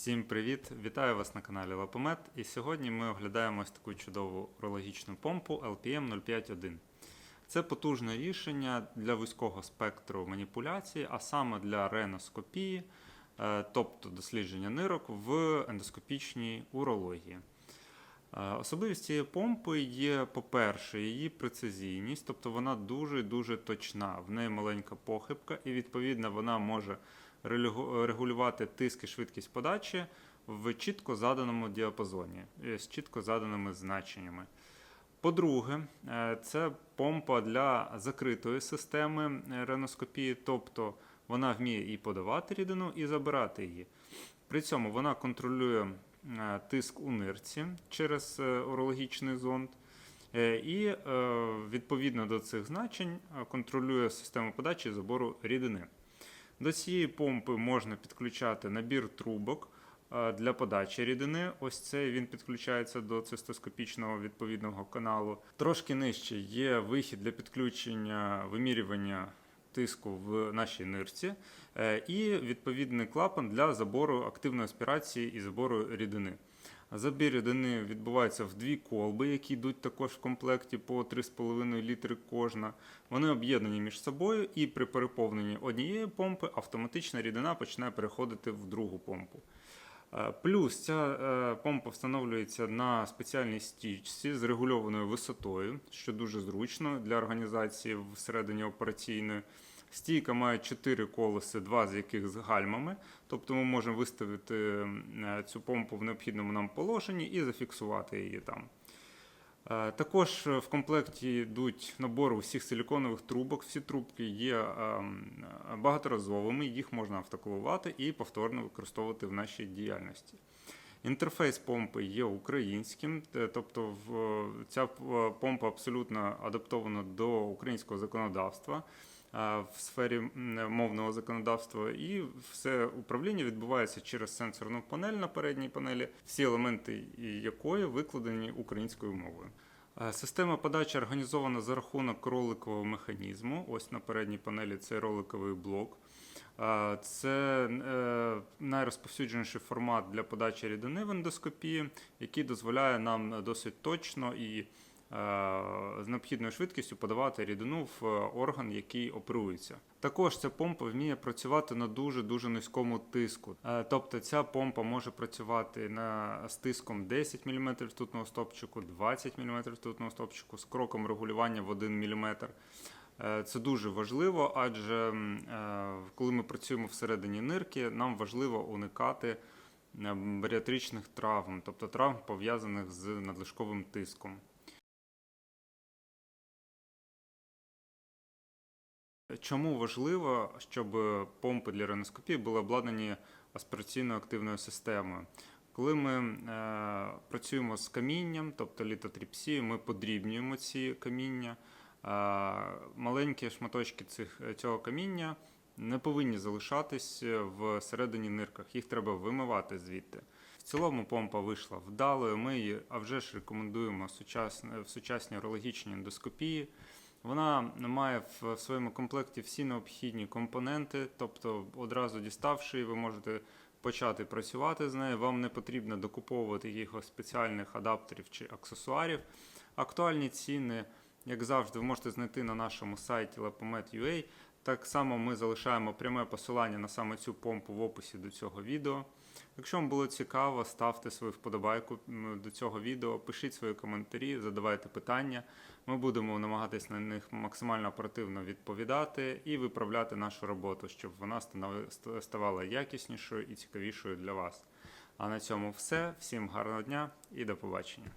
Всім привіт! Вітаю вас на каналі Лапомет. І сьогодні ми оглядаємо ось таку чудову урологічну помпу LPM 051. Це потужне рішення для вузького спектру маніпуляції, а саме для реноскопії, е, тобто дослідження нирок в ендоскопічній урології. Е, Особливість цієї помпи є, по-перше, її прецизійність, тобто вона дуже-дуже точна. В неї маленька похибка, і відповідно вона може регулювати тиск і швидкість подачі в чітко заданому діапазоні е, з чітко заданими значеннями. По-друге, е, це помпа для закритої системи е, реноскопії, тобто вона вміє і подавати рідину, і забирати її. При цьому вона контролює тиск у нирці через урологічний зонд. І відповідно до цих значень контролює систему подачі і забору рідини. До цієї помпи можна підключати набір трубок е, для подачі рідини. Ось цей він підключається до цистоскопічного відповідного каналу. Трошки нижче є вихід для підключення вимірювання тиску в нашій нирці, е, і відповідний клапан для забору активної аспірації і забору рідини. Забір рідини відбувається в дві колби, які йдуть також в комплекті по 3,5 літри кожна. Вони об'єднані між собою, і при переповненні однієї помпи автоматично рідина починає переходити в другу помпу. Е, Плюс ця е, помпа встановлюється на спеціальній стічці з регульованою висотою, що дуже зручно для організації всередині операційної. Стійка має 4 колеси, два з яких з гальмами, тобто ми можемо виставити е, цю помпу в необхідному нам положенні і зафіксувати її там. Е, Також в комплекті йдуть набори усіх силіконових трубок. Всі трубки є багаторазовими, їх можна автоклувати і повторно використовувати в нашій діяльності. Інтерфейс помпи є українським, тобто ця е, помпа абсолютно адаптована до українського законодавства е, в сфері мовного законодавства, і все управління відбувається через сенсорну панель на передній панелі, всі елементи якої викладені українською мовою. Е, Система подачі організована за рахунок роликового механізму. Ось на передній панелі цей роликовий блок. Е, Це е, найрозповсюдженіший формат для подачі рідини в ендоскопії, який дозволяє нам досить точно і е, з необхідною швидкістю подавати рідину в орган, який оперується. Також ця помпа вміє працювати на дуже дуже низькому тиску. Е, Тобто ця помпа може працювати на з тиском 10 мм ртутного стопчику, 20 мм ртутного стопчику з кроком регулювання в 1 мм. Е, Це дуже важливо, адже е, коли ми працюємо всередині нирки, нам важливо уникати е, баріатричних травм, тобто травм пов'язаних з надлишковим тиском. Чому важливо, щоб помпи для реноскопії були обладнані аспіраційно активною системою? Коли ми е, працюємо з камінням, тобто літотріпсією, ми подрібнюємо ці каміння. Е, маленькі шматочки цих, цього каміння не повинні залишатись в середині нирках, їх треба вимивати звідти. В цілому помпа вийшла вдалою. Ми її а вже ж рекомендуємо в сучасній урологічній ендоскопії. Вона має в своєму комплекті всі необхідні компоненти, тобто одразу діставши, ви можете почати працювати з нею. Вам не потрібно докуповувати якихось спеціальних адаптерів чи аксесуарів. Актуальні ціни, як завжди, ви можете знайти на нашому сайті lapomet.ua. Так само ми залишаємо пряме посилання на саме цю помпу в описі до цього відео. Якщо вам було цікаво, ставте свою вподобайку до цього відео, пишіть свої коментарі, задавайте питання. Ми будемо намагатись на них максимально оперативно відповідати і виправляти нашу роботу, щоб вона ставала якіснішою і цікавішою для вас. А на цьому все. Всім гарного дня і до побачення.